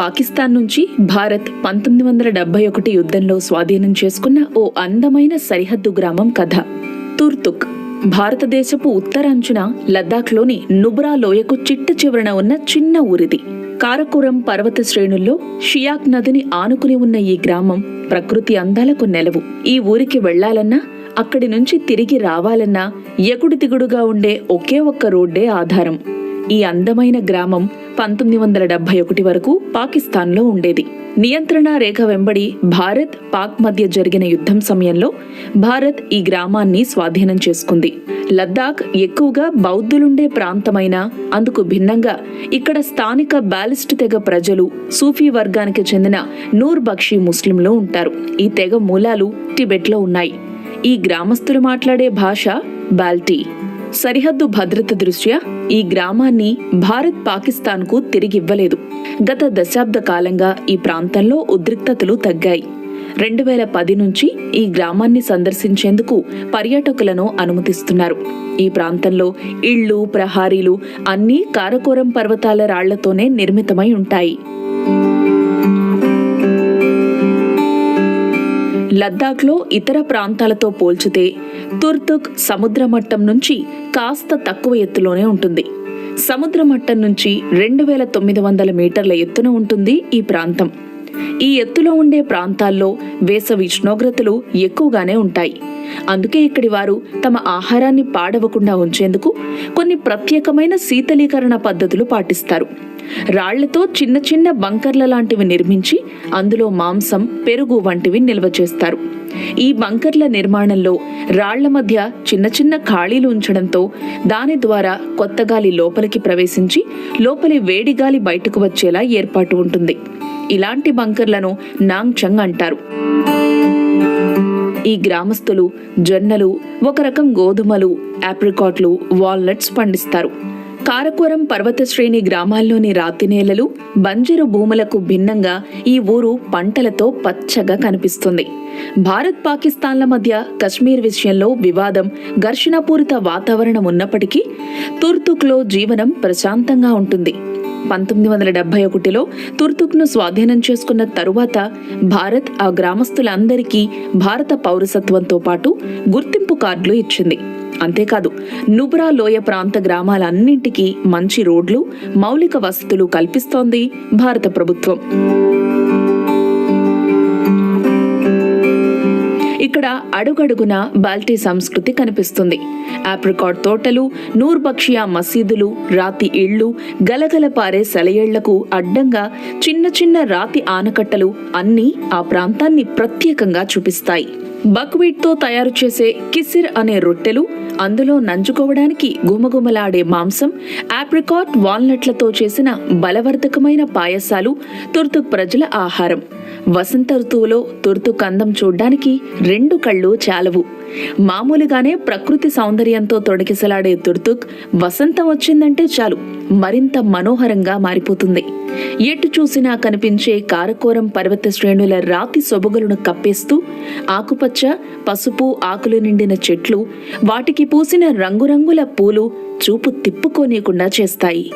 పాకిస్తాన్ నుంచి భారత్ పంతొమ్మిది వందల డెబ్బై ఒకటి యుద్ధంలో స్వాధీనం చేసుకున్న ఓ అందమైన సరిహద్దు గ్రామం కథ. తుర్తుక్ భారతదేశపు ఉత్తరాంచున లద్దాఖ్లోని నుబ్రా లోయకు చిట్ట చివరన ఉన్న చిన్న ఊరిది. కారకురం పర్వత శ్రేణుల్లో షియాక్ నదిని ఆనుకుని ఉన్న ఈ గ్రామం ప్రకృతి అందాలకు నెలవు. ఈ ఊరికి వెళ్ళాలన్నా అక్కడి నుంచి తిరిగి రావాలన్నా ఎగుడు దిగుడుగా ఉండే ఒకే ఒక్క రోడ్డే ఆధారం. ఈ అందమైన గ్రామం పంతొమ్మిది వందల డెబ్బై ఒకటి వరకు పాకిస్తాన్లో ఉండేది. నియంత్రణ రేఖ వెంబడి భారత్ పాక్ మధ్య జరిగిన యుద్ధం సమయంలో భారత్ ఈ గ్రామాన్ని స్వాధీనం చేసుకుంది. లద్దాఖ్ ఎక్కువగా బౌద్ధులుండే ప్రాంతమైన అందుకు భిన్నంగా ఇక్కడ స్థానిక బాలిస్ట్ తెగ ప్రజలు సూఫీ వర్గానికి చెందిన నూర్ బక్షి ముస్లింలు ఉంటారు. ఈ తెగ మూలాలు టిబెట్లో ఉన్నాయి. ఈ గ్రామస్తులు మాట్లాడే భాష బాల్టీ. సరిహద్దు భద్రత దృష్ట్యా ఈ గ్రామాన్ని భారత్ పాకిస్తాన్కు తిరిగివ్వలేదు. గత దశాబ్ద కాలంగా ఈ ప్రాంతంలో ఉద్రిక్తతలు తగ్గాయి. రెండు వేల పది నుంచి ఈ గ్రామాన్ని సందర్శించేందుకు పర్యాటకులను అనుమతిస్తున్నారు. ఈ ప్రాంతంలో ఇళ్ళు ప్రహారీలు అన్నీ కారకోరం పర్వతాల రాళ్ళతోనే నిర్మితమై ఉంటాయి. లద్దాఖ్లో ఇతర ప్రాంతాలతో పోల్చితే తుర్తుక్ సముద్ర మట్టం నుంచి కాస్త తక్కువ ఎత్తులోనే ఉంటుంది. సముద్ర మట్టం నుంచి రెండు వేల తొమ్మిది వందల మీటర్ల ఎత్తున ఉంటుంది ఈ ప్రాంతం. ఈ ఎత్తులో ఉండే ప్రాంతాల్లో వేసవి ఉష్ణోగ్రతలు ఎక్కువగానే ఉంటాయి. అందుకే ఇక్కడి వారు తమ ఆహారాన్ని పాడవకుండా ఉంచేందుకు కొన్ని ప్రత్యేకమైన శీతలీకరణ పద్ధతులు పాటిస్తారు. రాళ్ళతో చిన్న చిన్న బంకర్ల లాంటివి నిర్మించి అందులో మాంసం పెరుగు వంటివి నిల్వ చేస్తారు. ఈ బంకర్ల నిర్మాణంలో రాళ్ళ మధ్య చిన్న చిన్న ఖాళీలు ఉంచడంతో దాని ద్వారా కొత్త గాలి లోపలికి ప్రవేశించి లోపలి వేడి గాలి బయటకు వచ్చేలా ఏర్పాటు ఉంటుంది. ఇలాంటి బంకర్లను నాంగ్చంగ్ అంటారు. ఈ గ్రామస్తులు జొన్నలు ఒక రకం గోధుమలు ఆప్రికాట్లు వాల్నట్స్ పండిస్తారు. కారకోరం పర్వత శ్రేణి గ్రామాల్లోని రాతి నేలలు బంజరు భూములకు భిన్నంగా ఈ ఊరు పంటలతో పచ్చగా కనిపిస్తుంది. భారత్ పాకిస్తాన్ల మధ్య కశ్మీర్ విషయంలో వివాదం ఘర్షణపూరిత వాతావరణం ఉన్నప్పటికీ తుర్తుక్లో జీవనం ప్రశాంతంగా ఉంటుంది. పంతొమ్మిది వందల డెబ్బై ఒకటిలో తుర్తుక్ను స్వాధీనం చేసుకున్న తరువాత భారత్ ఆ గ్రామస్తులందరికీ భారత పౌరసత్వంతో పాటు గుర్తింపు కార్డులు ఇచ్చింది. అంతేకాదు నుబ్రా లోయ ప్రాంత గ్రామాలన్నింటికీ మంచి రోడ్లు మౌలిక వసతులు కల్పిస్తోంది భారత ప్రభుత్వం. ఇక్కడ అడుగడుగున బాల్టీ సంస్కృతి కనిపిస్తుంది. ఆప్రికాట్ తోటలు నూర్బక్షియా మసీదులు రాతి ఇళ్ళు గలగల పారే సెలయేళ్ళకు అడ్డంగా చిన్న చిన్న రాతి ఆనకట్టలు అన్నీ ఆ ప్రాంతాన్ని ప్రత్యేకంగా చూపిస్తాయి. బక్వీట్తో తయారు చేసే కిసిర్ అనే రొట్టెలు అందులో నంచుకోవడానికి గుమగుమలాడే మాంసం ఆప్రికాట్ వాల్నట్లతో చేసిన బలవర్ధకమైన పాయసాలు తుర్తుక్ ప్రజల ఆహారం. వసంత ఋతువులో తుర్తుక్ అందం చూడ్డానికి రెండు కళ్ళు చాలవు. మామూలుగానే ప్రకృతి సౌందర్యంతో తొడికిసలాడే దుర్దుక్ వసంతం వచ్చిందంటే చాలు. మరింత మనోహరంగా మారిపోతుంది. ఎటు చూసినా కనిపించే కారకోరం పర్వత శ్రేణుల రాతి సొబగులను కప్పేస్తూ ఆకుపచ్చ పసుపు ఆకులు నిండిన చెట్లు వాటికి పూసిన రంగురంగుల పూలు చూపు తిప్పుకోనీయకుండా చేస్తాయి.